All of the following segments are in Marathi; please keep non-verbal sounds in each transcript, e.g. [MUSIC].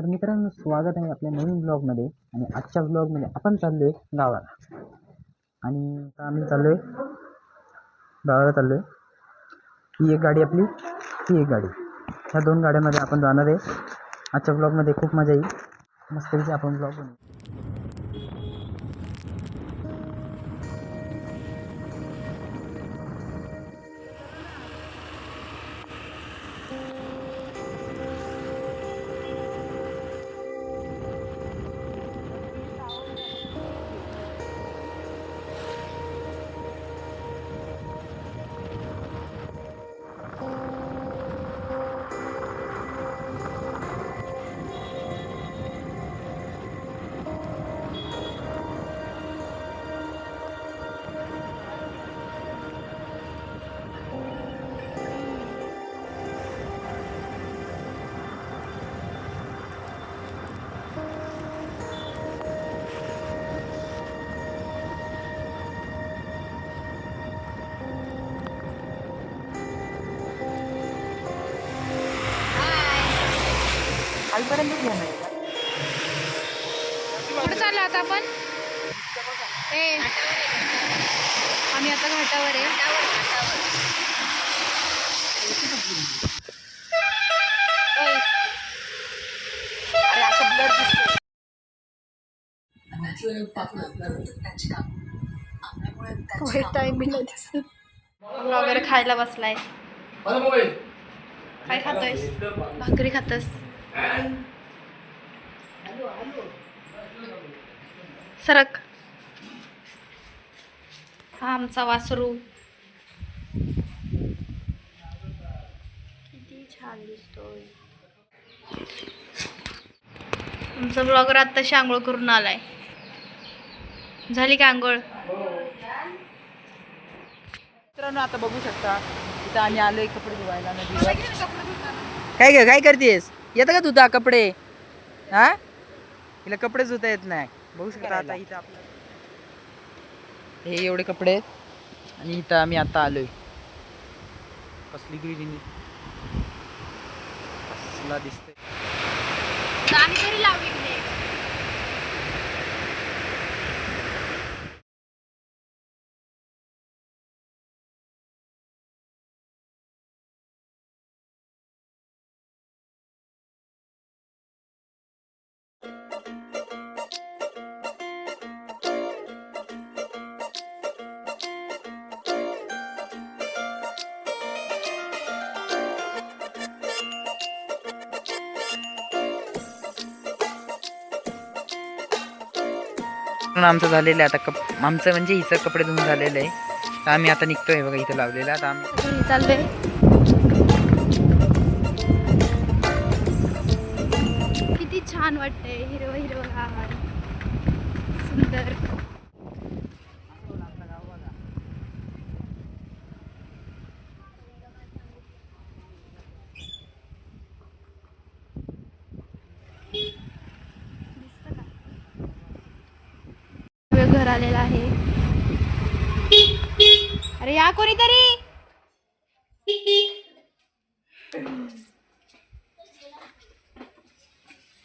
तर मित्रांनो स्वागत आहे आपल्या नवीन ब्लॉगमध्ये आणि आजच्या ब्लॉगमध्ये आपण चाललो आहे गावाला. आणि आता आम्ही चाललो आहे गावाला चाललो आहे ही एक गाडी आपली ही एक गाडी. ह्या दोन गाड्यामध्ये आपण जाणार आहे. आजच्या ब्लॉगमध्ये खूप मजा येईल. मस्तपैकी आपण ब्लॉग बनवू. कुठं चाललो आता आपण. ए. आम्ही आता घाटावर आहे. दिसत. वगैरे खायला बसलाय. काय खातोय भाकरी खातस. सरक. हा आमचा वासरू. किती छान दिसतोय. आमचा ब्लॉगर आत्ताशी आंघोळ करून आलाय. झाली का आंघोळ? मित्रांनो आता बघू शकता इथं आम्ही आलोय कपडे धुवायला काय काय करतेस? येतं का धुता कपडे? हा? हिला कपडे धुता येत नाही. बघू शकता आता इथं आपलं. हे एवढे कपडे आहेत. आणि इथं आम्ही आता आलोय. कसली ग्रीन कसला दिसतंय. गाणी आमचं झालेलं आहे. आता कप आमचं म्हणजे हिचं कपडे धुवून झालेलं आहे. तर आम्ही आता निघतोय बघा इथं लावलेलं. आता आम्ही घरी किती छान वाटतंय. हिरवं हिरवं सुंदर. घर आलेला आहे. अरे या कोणीतरी?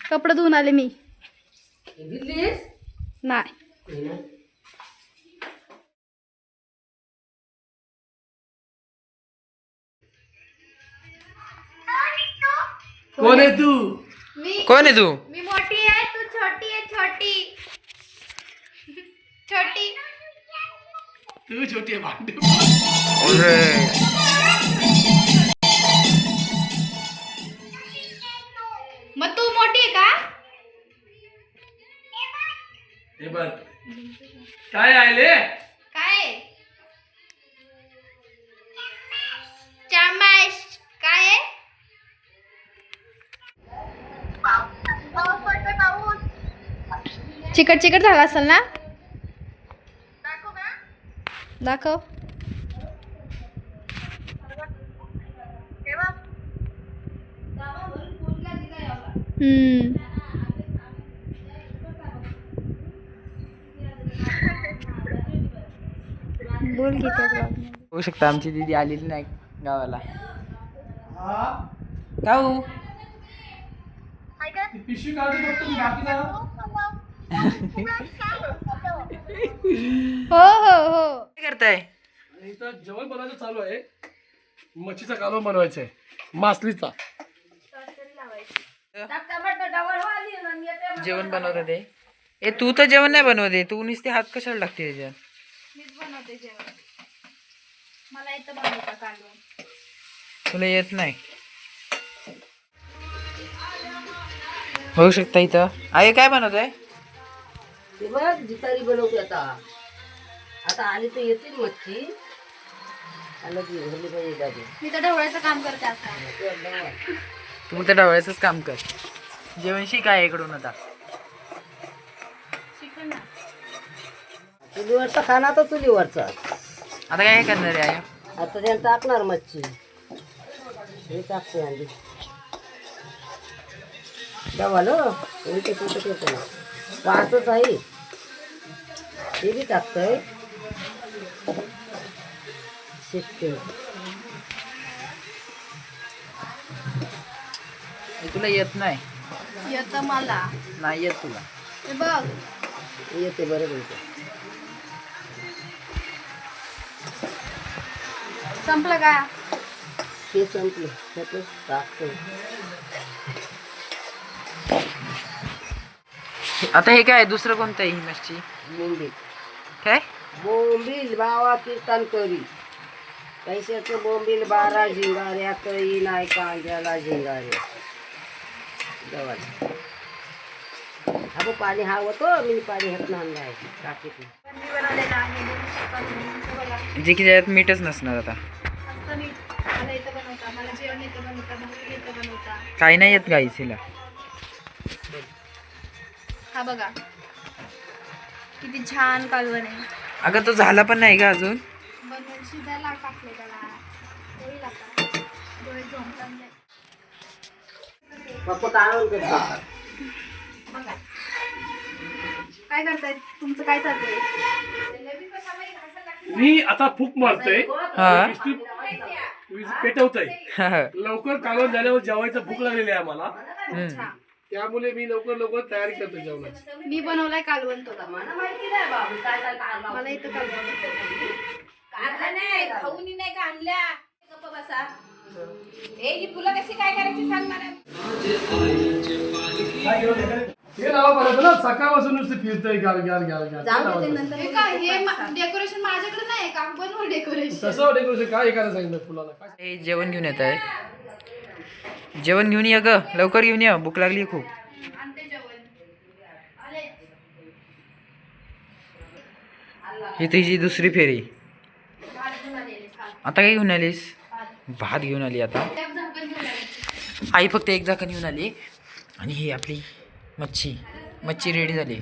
कपडे धुवून आले मी. नाही. कोण आहे तू? मी कोण आहे तू मी मोठी आहे तू छोटी आहे छोटी छोटी. तू छोटी आहे भांडे. मग तू मोठी आहे का? हे बघ. काय आले काय आहे? चम्मच काय आहे? चिकट चिकट झाला असेल ना? दाखव. हम्म. बोलमध्ये. बघू शकता आमची दीदी आलेली नाही गावाला. का हो? पिशवी काढते फक्त मी बाकी ना [LAUGHS] हो हो हो. काय करताय? इथं जेवण बनवायचं चालू आहे. मच्छीचा कालवा बनवायचा आहे मासलीचा. जेवण बनवत ते. ए तू तर जेवण नाही बनवते. तू नुसते हात कशाला लागते त्याच्यात मीच बनवते जेवण. मला येतं बनवता कालवण. तुला येत नाही. होऊ शकता इथं. आहे काय बनवतोय? ते बघ जितारी बनवते आता. आता आली तर येतील मच्छी. आलं की घरी पाहिजे दादी मी तर ढवळायचं काम करते आता. तू तर डावळ्याच काम कर. जेवण शिक आहे इकडून आता. ना. चुलीवरचा खाना तर चुलीवरचा. आता काय करणार आहे? आता त्याला टाकणार मच्छी. हे टाकते अंडी डवालं उलटे पुलटे करतो ना पाचच आहे. हे बी टाकतंय. शिकते हे तुला येत नाही? येतं मला. नाही येत तुला. हे बघ. येते बरं बोलते संपलं का? हे संपलं. त्यातच टाकतोय. आता हे काय दुसरं कोणतं आहे ही मच्छी बोंबील काय? बोंबील बावा कीर्तन करी. पैशाचं बोंबील बारा झिंगाऱ्या कळी नाही कांद्याला झिंगाऱ्या. गव्हाचं हा पाणी हा होतो मी पाणी हात आणलं आहे. हे जे की त्याच्यात मीठच नसणार आता. मी मला येतं हा बघा. किती छान कालवण आहे. अगं तो झाला पण नाही का अजून. बनवून शिजायला टाकले त्याला. होईल आता डोळे झोंबतात नाही. पप्पा आणून करतो बघा. काय करताय? तुमचं काय चाललंय? मी आता फूक मारतोय. हा. वीज पेटवतोय. लवकर कालवण झाल्यावर जेवायचं भूक लागलेली आहे आम्हाला. हम्म. त्यामुळे मी लवकर लवकर तयारी करतो जेवणाची. मी बनवलाय कालवण तो मला येतं कालवण हे नाव करायचं ना सकाळपासून नुसतं फिरतोय गार गार गार गार हे काय हे डेकोरेशन माझ्याकडे नाही काम बनवून डेकोरेशन तसं डेकोरेशन काय हे करायला सांगितलं फुलाला? काय? हे जेवण घेऊन येत आहे. जेवण घेऊन ये ग. लवकर घेऊन ये. भूक लागली खूप. ही तुझी दुसरी फेरी. आता काय घेऊन आलीस? भात घेऊन आली आता. आई फक्त एक झाकण घेऊन आली. आणि ही आपली मच्छी. मच्छी रेडी झाली.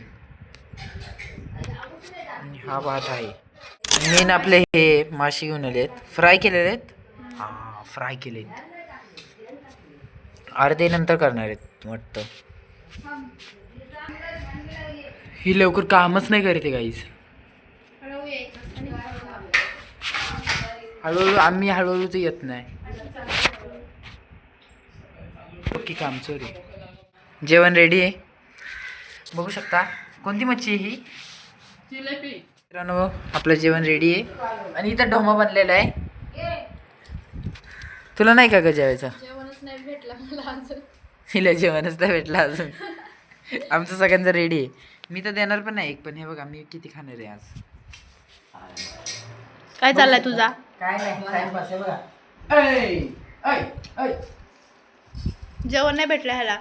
आणि हा भात आहे. मेन आपले हे मासे घेऊन आले आहेत फ्राय केलेले आहेत? हां फ्राय केले आहेत अर्धे नंतर करणार आहेत वाटतं. ही लवकर कामच नाही करते आणि हळूहळू आम्ही हळूहळू तर येत नाही. ओके काम चोरी जेवण रेडी आहे? बघू शकता. कोणती मच्छी आहे ही? मित्रांनो आपलं जेवण रेडी आहे. आणि इथं ढोमा बनलेला आहे. तुला नाही का ग जेवायचं? जेवणच नाही भेटलं मला अजून. हिला जेवणच नाही भेटलं अजून. आमचं सगळ्यांचं रेडी आहे. मी तर देणार पण नाही एक पण हे बघा मी किती खाणार आहे आज. काय चाललाय तुझा? काय नाही टाइमपास आहे बघा. ऐ ऐ ऐ. जेवण नाही भेटलं ह्याला.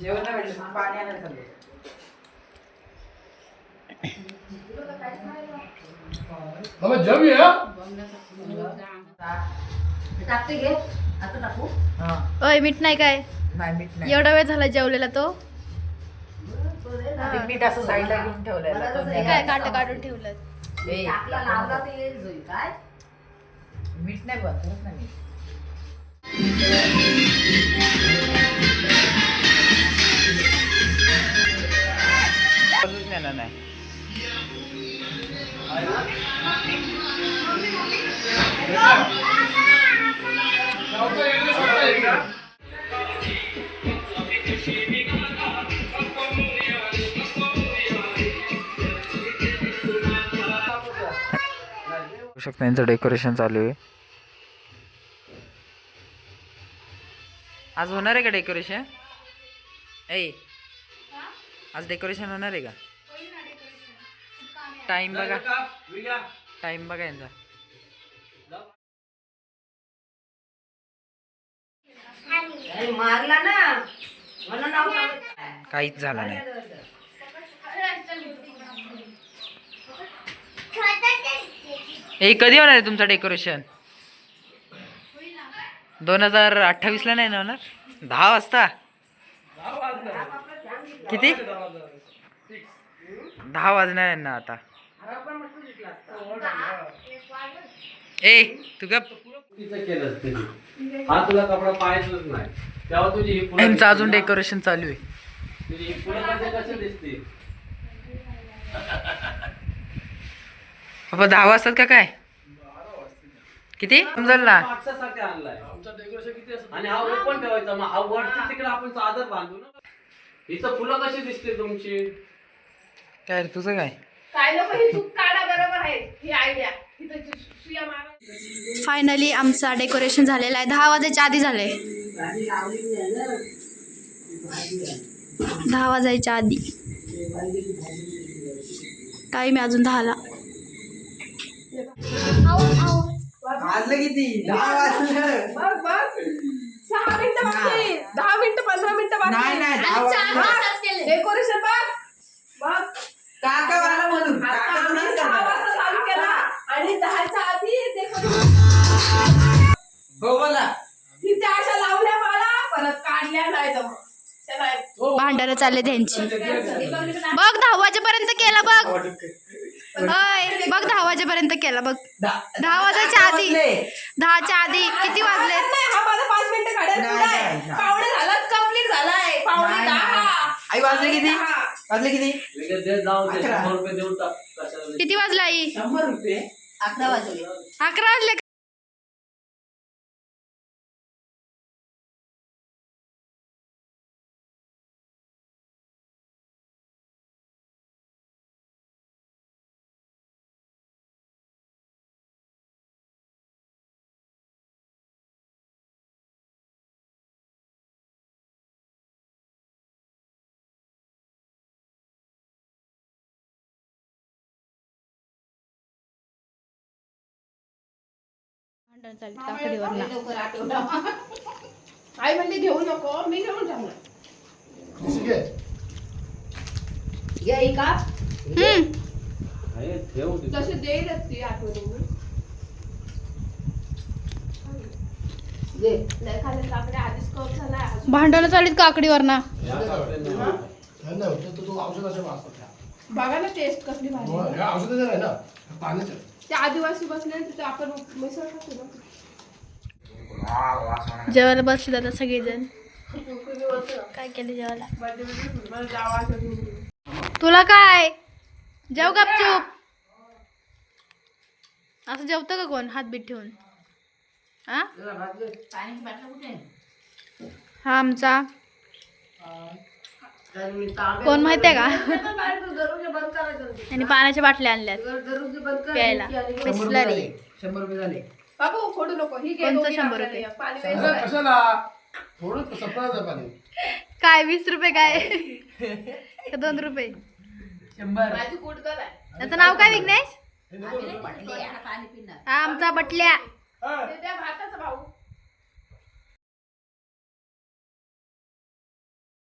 जेवण नाही भेटलं पाणी आणायला चाललंय. टाकते घे. आता टाकू हा. मीठ नाही काय? नाही मीठ नाही. एवढा वेळ झाला जेवलेला तो? ते मीठ असं साईडला घेऊन तो हे काय काट काढून ठेवलं ए, टाकला लावला तर येईल जोई काय? मीठ नाही बनतच नाही मीठ. बाजूच नेणार नाही शकता यांचं डेकोरेशन चालू आहे. आज होणार आहे का डेकोरेशन ऐ आज डेकोरेशन होणार आहे का? टाइम बघा. टाइम बघा यांचा. मारला ना काहीच झालं नाही. हे कधी होणार आहे तुमचं डेकोरेशन दोन हजार अठ्ठावीसला नाही ना होणार? दहा वाजता? किती? दहा वाजणार आहे ना आता. ए तू का त्यांनी हा. तुला कपडा पाहायचंच नाही. तेव्हा तुझी ही यांचं अजून डेकोरेशन चालू आहे. तुझी ही कसे दिसतील बाबा दहा वाजतात का काय? किती? समजल ना. आणि हा ओपन ठेवायचा. मग हा वरती तिकडे आपण चादर बांधू ना. इथं फुलं कशी दिसतील तुमची? काय तुझं काय? फायनली आमचा डेकोरेशन झालेला आहे. दहा वाजायच्या आधी झालंय. दहा वाजायच्या आधी. टाईम आहे अजून दहाला. दहा मिनिटं बाकी. दहा मिनिटं पंधरा मिनिटं बाकी. नाही नाही दहा वाजलं. डेकोरेशन भांडारं चालले त्यांची. बघ दहा वाजेपर्यंत केला बघ. होय बघ दहा वाजेपर्यंत केला बघ. दहा वाजायच्या आधी. दहाच्या आधी किती वाजले? नाही, हा माझा पाच मिनिटं काढायला नाही, पुढं आहे. नाही, नाही. पावणे झाला कंप्लीट झालाय. पावणे नाही, दहा. आई वाजले किती. वाजले किती? किती आई? शंभर रुपये. अकरा वाजले. अकरा वाजले चालली आई म्हणली घेऊ नको मी घेऊन जाणार. ही देईलच ती आठवणी भांडणं या कापड्यांनी आणा. बघा ना टेस्ट कसली भारी ते आदिवासी बसले तिथे आपण मिसळ खातो ना. जेवायला बसले आता सगळेजण. काय केलं जेवायला. तुला काय? जेव गपचूप. असं जेवतं का कोण? हात बीत ठेवून. हा आहे? हा आमचा. कोण माहितीये का? त्यांनी पाण्याच्या बाटल्या आणल्यात. दरवाजे बंद कर प्यायला. आणि- बिस्लरी शंभर रुपये झाले. बाबू फोडू नको. ही घे कोणतं दोघी शंभर रुपये? पाणी. कशाला? थोडं पाणी. काय वीस रुपये काय? का दोन रुपये? शंभर. माझी त्याचं नाव काय विघ्नेश? हा आमचा बटल्या. ते त्या भाताचा भाऊ.